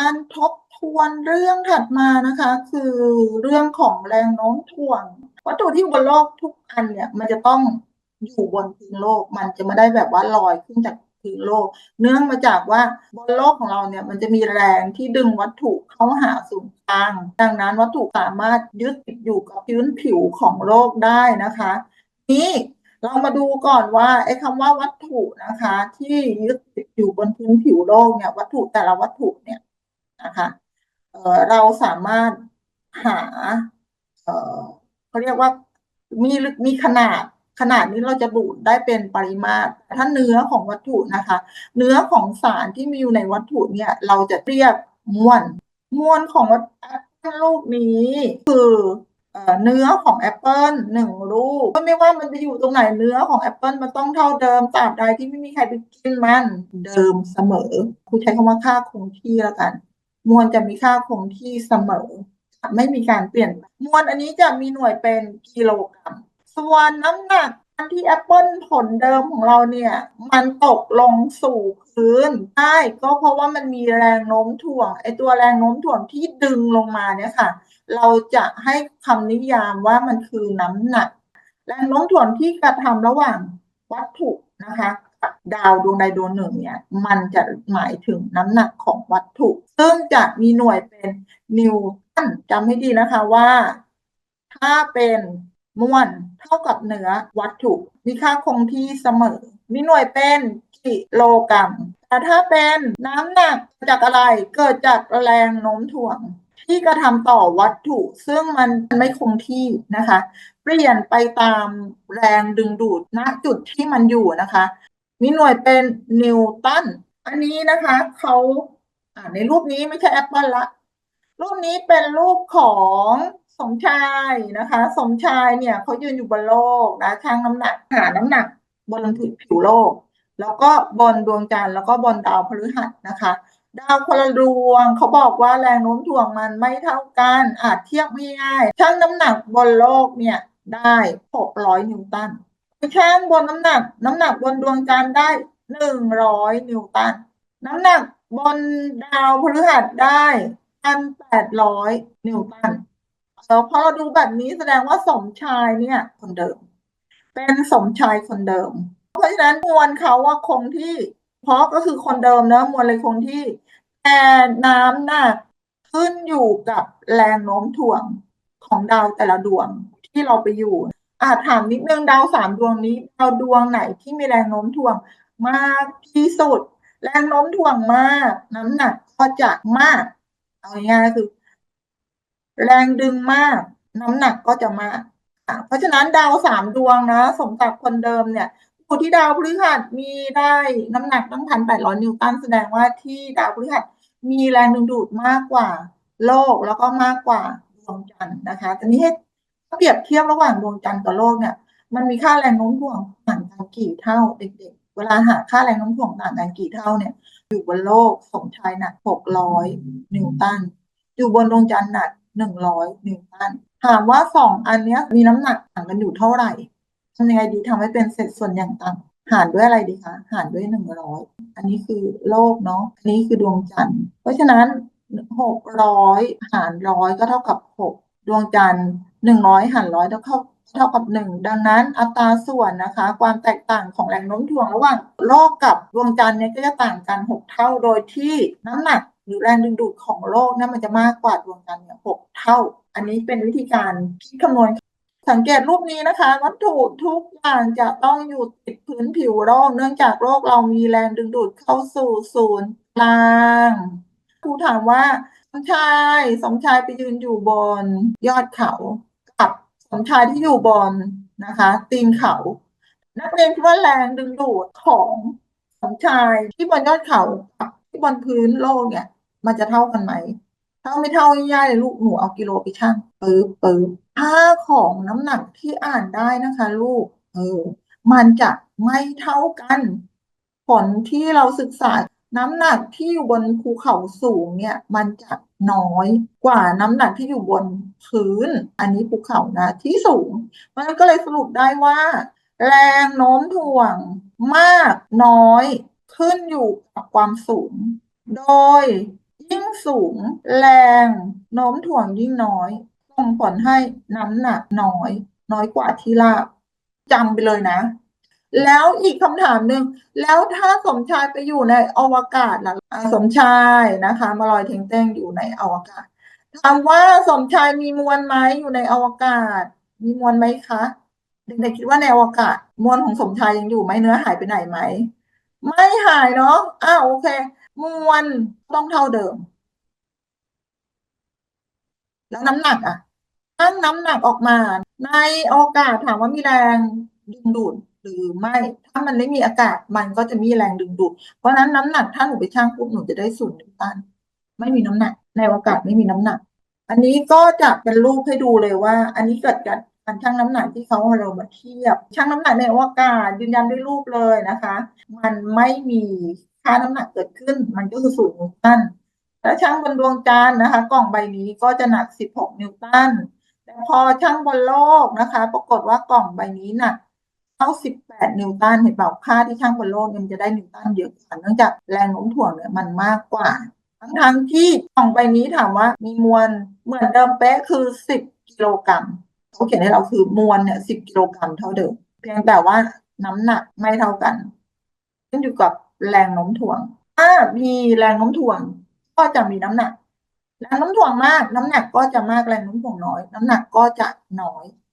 การทบทวนเรื่องถัดมานะคะ คือเรื่องของแรงโน้มถ่วงวัตถุที่อยู่บนโลกทุกอันเนี่ย มันจะต้องอยู่บนพื้นโลก มันจะไม่ได้แบบว่าลอยขึ้นจากพื้นโลก เนื่องมาจากว่าบนโลกของเราเนี่ย มันจะมีแรงที่ดึงวัตถุเข้าหาศูนย์กลาง ดังนั้นวัตถุสามารถยึดติดอยู่กับพื้นผิวของโลกได้นะคะ นี้เรามาดูก่อนว่าไอ้คำว่าวัตถุนะคะ ที่ยึดติดอยู่บนพื้นผิวโลกเนี่ย วัตถุแต่ละวัตถุเนี่ย นะคะเเราสามารถหาเขาเรียกว่ามีมีขนาดขนาดนี้เราจะดูดได้เป็นปริมาตร ถ้าเนื้อของวัตถุนะคะ เนื้อของสารที่มีอยู่ในวัตถุเนี่ยเราจะเรียกมวล มวลของวัตถุลูกนี้คือเอเนื้อของแอปเปิลหนึ่งลูกก็ไม่ว่ามันจะอยู่ตรงไหนเนื้อของแอปเปิลมันต้องเท่าเดิมตราบใดที่ไม่มีใครไปกินมันเดิมเสมอครูใช้คำว่าค่าคงที่แล้วกัน มวลจะมีค่าคงที่เสมอ ไม่มีการเปลี่ยน มวลอันนี้จะมีหน่วยเป็นกิโลกรัม ส่วนน้ำหนักอันที่แอปเปิลผลเดิมของเราเนี่ย มันตกลงสู่พื้นได้ก็เพราะว่ามันมีแรงโน้มถ่วงไอตัวแรงโน้มถ่วงที่ดึงลงมาเนี่ยค่ะ เราจะให้คำนิยามว่ามันคือน้ำหนัก แรงโน้มถ่วงที่กระทำระหว่างวัตถุนะคะ ดาวดวงใดดวงหนึ่งเนี่ย มันจะหมายถึงน้ำหนักของวัตถุ ซึ่งจะมีหน่วยเป็นนิวตันจำให้ดีนะคะว่า ถ้าเป็นมวลเท่ากับเนื้อวัตถุ มีค่าคงที่เสมอ มีหน่วยเป็นกิโลกรัม แต่ถ้าเป็นน้ำหนักจากอะไรเกิดจากแรงโน้มถ่วง ที่กระทำต่อวัตถุ ซึ่งมันไม่คงที่นะคะ เปลี่ยนไปตามแรงดึงดูดณจุดที่มันอยู่นะคะ มีหน่วยเป็นนิวตัน อันนี้นะคะเขาในรูปนี้ไม่ใช่แอปเปิลละ รูปนี้เป็นรูปของสมชายนะคะ สมชายเนี่ยเขายืนอยู่บนโลกนะชั่งน้ำหนักหาน้ำหนักบนผิวโลก แล้วก็บนดวงจันทร์แล้วก็บนดาวพฤหัสนะคะ ดาวคนละดวงเขาบอกว่าแรงโน้มถ่วงมันไม่เท่ากัน อาจเทียบไม่ง่ายชั่งน้ำหนักบนโลกเนี่ยได้หกร้อยนิวตัน ไปชั่งบนน้ำหนัก น้ำหนักบนดวงจันทร์ได้หนึ่งร้อยนิวตัน น้ำหนักบนดาวพฤหัสได้พันแปดร้อยนิวตันแล้วพอเราดูแบบนี้แสดงว่าสมชายเนี่ย คนเดิม เป็นสมชายคนเดิม เพราะฉะนั้นมวลเขาว่าคงที่ เพราะก็คือคนเดิมเนอะมวลเลยคงที่ แต่น้ำหนักขึ้นอยู่กับแรงโน้มถ่วงของดาวแต่ละดวงที่เราไปอยู่ อาถามนิดนึงดาวสามดวงนี้ดาวดวงไหนที่มีแรงโน้มถ่วงมากที่สุด แรงโน้มถ่วงมาก น้ำหนักก็จะมาก เอาง่ายๆคือ แรงดึงมาก น้ำหนักก็จะมากเพราะฉะนั้นดาวสามดวงนะสมกับคนเดิมเนี่ยอยู่ที่ดาวพฤหัสมีได้น้ำหนักตั้งพันแปดร้อยนิวตันแสดงว่าที่ดาวพฤหัสมีแรงดึงดูดมากกว่า โลกแล้วก็มากกว่าดวงจันทร์นะคะทีนี้ให้ เปรียบเทียบระหว่างดวงจันทร์กับโลกเนี่ย มันมีค่าแรงโน้มถ่วงต่างกันกี่เท่าเด็กๆ เวลาหาค่าแรงโน้มถ่วงต่างกันกี่เท่าเนี่ย อยู่บนโลกสมชายหนักหกร้อยนิวตัน อยู่บนดวงจันทร์หนักหนึ่งร้อยนิวตัน ถามว่าสองอันเนี้ยมีน้ำหนักต่างกันอยู่เท่าไหร่ทำยังไงดีทำให้เป็นเศษส่วนอย่างต่ำหารด้วยอะไรดีคะ หารด้วยหนึ่งร้อย อันนี้คือโลกเนาะ อันนี้คือดวงจันทร์ เพราะฉะนั้นหกร้อยหารร้อยก็เท่ากับหก ดวงจันทร์ หนึ่งร้อยหารร้อยเท่าเท่ากับหนึ่งดังนั้นอัตราส่วนนะคะ ความแตกต่างของแรงโน้มถ่วงระหว่างโลกกับดวงจันทร์เนี่ยก็จะต่างกันหกเท่าโดยที่น้ำหนักหรือแรงดึงดูดของโลกนี่ยมันจะมากกว่าดวงจันทร์เนี่ยหกเท่า อันนี้เป็นวิธีการคิดคำนวณสังเกตรูปนี้นะคะ วัตถุทุกอย่างจะต้องอยู่ติดพื้นผิวโลก เนื่องจากโลกเรามีแรงดึงดูดเข้าสู่ศูนย์กลางครูถามว่าสมชายสมชายไปยืนอยู่บนยอดเขา กับสมชายที่อยู่บนนะคะ ตีนเขา นักเรียนคิดว่าแรงดึงดูดของสมชายที่บนยอดเขากับที่บนพื้นโลกเนี่ย มันจะเท่ากันไหมถ้าไม่เท่าง่ายๆเลยลูกหนูเอากิโลไปชั่งปึ๊บปึ๊บค่าของน้ำหนักที่อ่านได้นะคะ ลูก เออ มันจะไม่เท่ากัน ผลที่เราศึกษาน้ำหนักที่อยู่บนภูเขาสูงเนี่ย มันจะ น้อยกว่าน้ำหนักที่อยู่บนพื้น อันนี้ภูเขานะที่สูง มันก็เลยสรุปได้ว่า แรงโน้มถ่วงมากน้อยขึ้นอยู่กับความสูง โดยยิ่งสูง แรงโน้มถ่วงยิ่งน้อยส่งผลให้น้ำหนักน้อย น้อยกว่าที่ราบจำไปเลยนะ แล้วอีกคำถามหนึ่งแล้วถ้าสมชายไปอยู่ในอวกาศล่ะสมชายนะคะมาลอยเทงเต้งอยู่ในอวกาศถามว่าสมชายมีมวลไหมอยู่ในอวกาศ มีมวลไหมคะเด็กๆคิดว่าในอวกาศ มวลของสมชายยังอยู่ไหมเนื้อหายไปไหนไหมไม่หายเนาะอ้าวโอเค มวลต้องเท่าเดิม แล้วน้ำหนักอะตั้งน้ำหนักออกมา ในอวกาศถามว่ามีแรงดึงดูด หรือไม่ถ้ามันไม่มีอากาศมันก็จะมีแรงดึงดูดเพราะนั้นน้ำหนักถ้าหนูไปชั่งปุ๊บหนูจะได้ศูนย์นิวตันไม่มีน้ำหนัก ในอวกาศไม่มีน้ำหนัก อันนี้ก็จะเป็นรูปให้ดูเลยว่า อันนี้เกิดจากการชั่งน้ำหนักที่เขาเรามาเทียบชั่งน้ำหนักในอวกาศยืนยันด้วยรูปเลยนะคะ มันไม่มีค่าน้ำหนักเกิดขึ้น มันก็คือศูนย์นิวตันแล้วชั่งบนดวงจันทร์นะคะ กล่องใบนี้ก็จะหนัก 16 นิวตันแต่พอชั่งบนโลกนะคะ ปรากฏว่ากล่องใบนี้หนัก ท่า 18 นิวตันเห็นเปล่าค่าที่ชั่งบนโลกมันจะได้นิวตันเยอะกว่าเนื่องจากแรงโน้มถ่วงเนี่ยมันมากกว่า ทั้งทางที่กล่องใบนี้ถามว่ามีมวลเหมือนเดิมเป๊ะคือ 10 กิโลกรัมเขาเขียนให้เราคือมวลเนี่ย 10 กิโลกรัมเท่าเดิม เพียงแต่ว่าน้ำหนักไม่เท่ากันขึ้นอยู่กับแรงโน้มถ่วง ถ้ามีแรงโน้มถ่วงก็จะมีน้ำหนักแรงโน้มถ่วงมาก น้ำหนักก็จะมากแรงโน้มถ่วงน้อย น้ำหนักก็จะน้อย